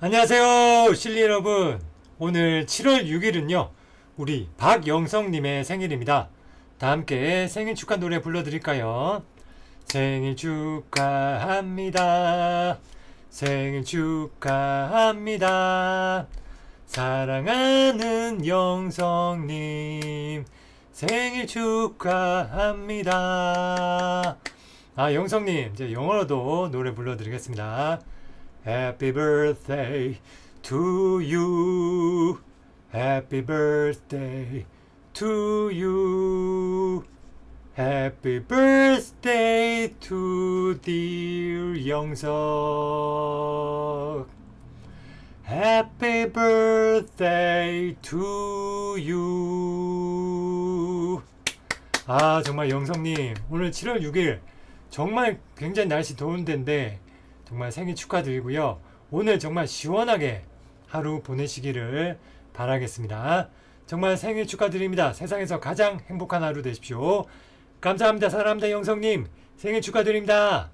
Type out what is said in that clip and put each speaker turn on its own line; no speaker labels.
안녕하세요 실리 여러분. 오늘 7월 6일은요 우리 박영성님의 생일입니다. 다 함께 생일 축하 노래 불러드릴까요? 생일 축하합니다. 생일 축하합니다. 사랑하는 영성님 생일 축하합니다. 아 영성님 이제 영어로도 노래 불러드리겠습니다 Happy birthday to you. Happy birthday to you. Happy birthday to dear 영석. Happy birthday to you. 아, 정말 영성님, 오늘 7월 6일 정말 굉장히 날씨 더운 데인데 정말 생일 축하드리고요. 오늘 정말 시원하게 하루 보내시기를 바라겠습니다. 정말 생일 축하드립니다. 세상에서 가장 행복한 하루 되십시오. 감사합니다. 사랑합니다. 영성님. 생일 축하드립니다.